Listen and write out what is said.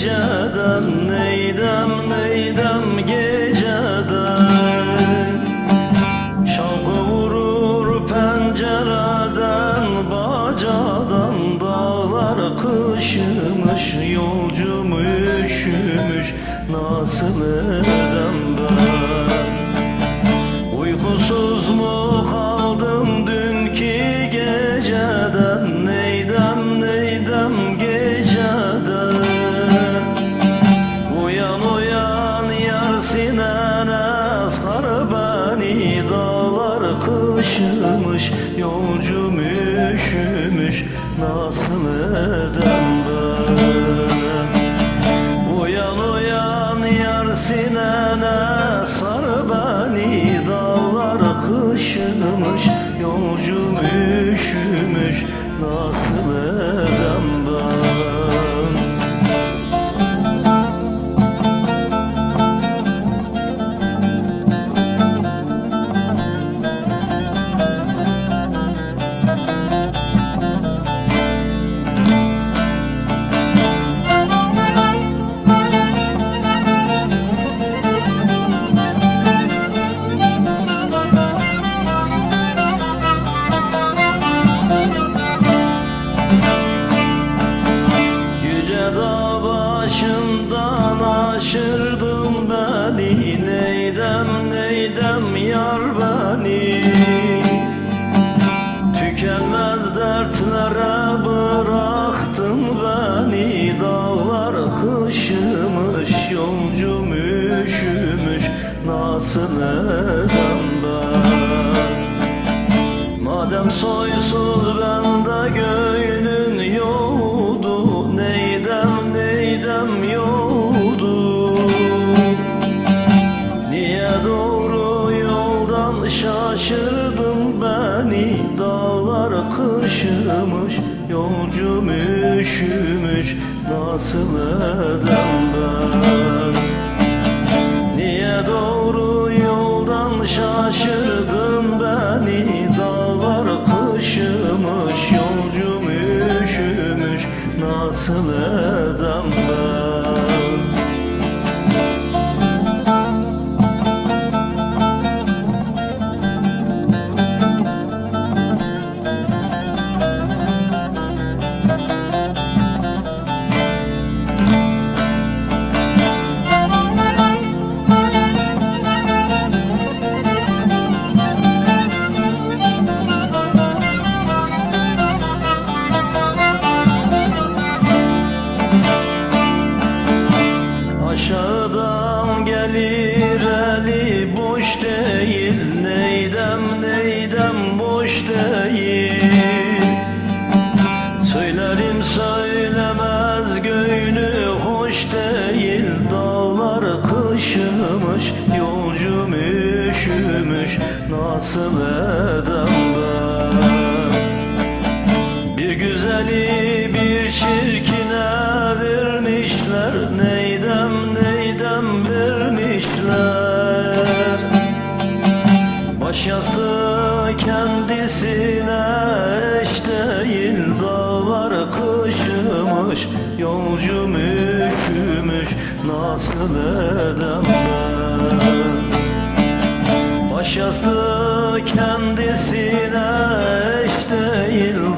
geceden neydem neydem geceden Şalgı vurur pencereden bacadan Dağlar kışımış yolcum üşümüş Nasıl edem ben? Uykusuz Nasıl edem ben Uyan uyan yar sinene sar beni Dağlar kışımış yolcum başından aşırdın beni Neydem neydem yar beni? Tükenmez dertlere bıraktın beni Dağlar kışımış yolcum üşümüş Nasıl edem ben? Madem soysuz şaşırdın beni Dağlar kışımış yolcum üşümüş Nasıl edem ben? Niye doğru yoldan şaşırdın beni Dağlar kışımış yolcum üşümüş Nasıl edem ben Aşağıdan gelir eli boş değil Neydem neydem boş değil. Söylerim söylemez göğünü hoş değil Dağlar kışımış yolcum üşümüş Nasıl edem ben bir güzeli Baş yastığı kendisine eş değil Dağlar kışımış yolcum üşümüş Nasıl edem ben Baş yastığı kendisine eş değil